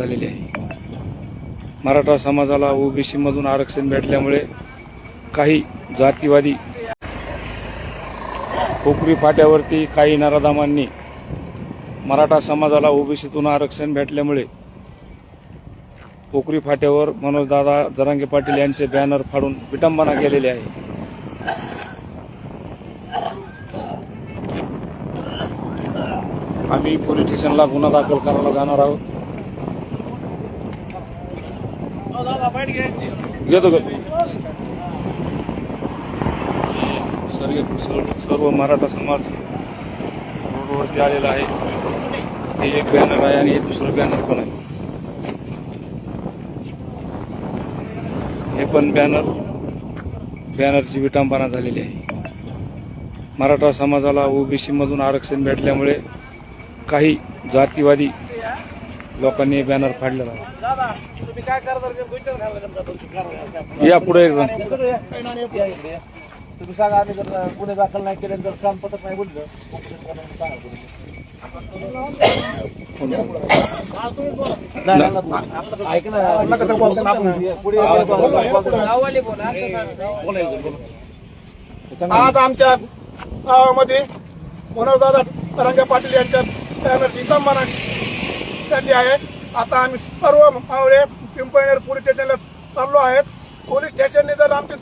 झालेली आहे. मराठा समाजाला ओबीसी मधून आरक्षण भेटल्यामुळे काही जातीवादी कोकरी फाट्यावरती काही नराधामांनी मराठा समाजाला ओबीसीतून आरक्षण भेटल्यामुळे कोकरी फाट्यावर मनोजदादा जरांगे पाटील यांचे बॅनर फाडून विटंबना केलेली आहे. आम्ही पोलीस स्टेशनला गुन्हा दाखल करायला जाणार आहोत. घेतो सर्व सर्व- मराठा समाज रोडवरती आलेला आहे. हे एक बॅनर आहे आणि हे दुसरं बॅनर पण आहे. हे पण बॅनर बॅनरची विटंबना झालेली आहे. मराठा समाजाला ओबीसी मधून आरक्षण भेटल्यामुळे काही जातीवादी लोकांनी बॅनर फाडलेला. या पुढे एक जण. तुम्ही सांगा आम्ही जर गुन्हे दाखल नाही केले जर कामपत्र नाही बोललं ऐक ना कसं पुढे आज आमच्या गावामध्ये मनोजदादा तरंगे पाटील यांच्या बॅनरची विटंबना ठरली आहे. आता आम्ही सर्व मावळे पिंपळनेर पोलीस स्टेशनला चाललो आहेत. पोलीस स्टेशनने जर आमची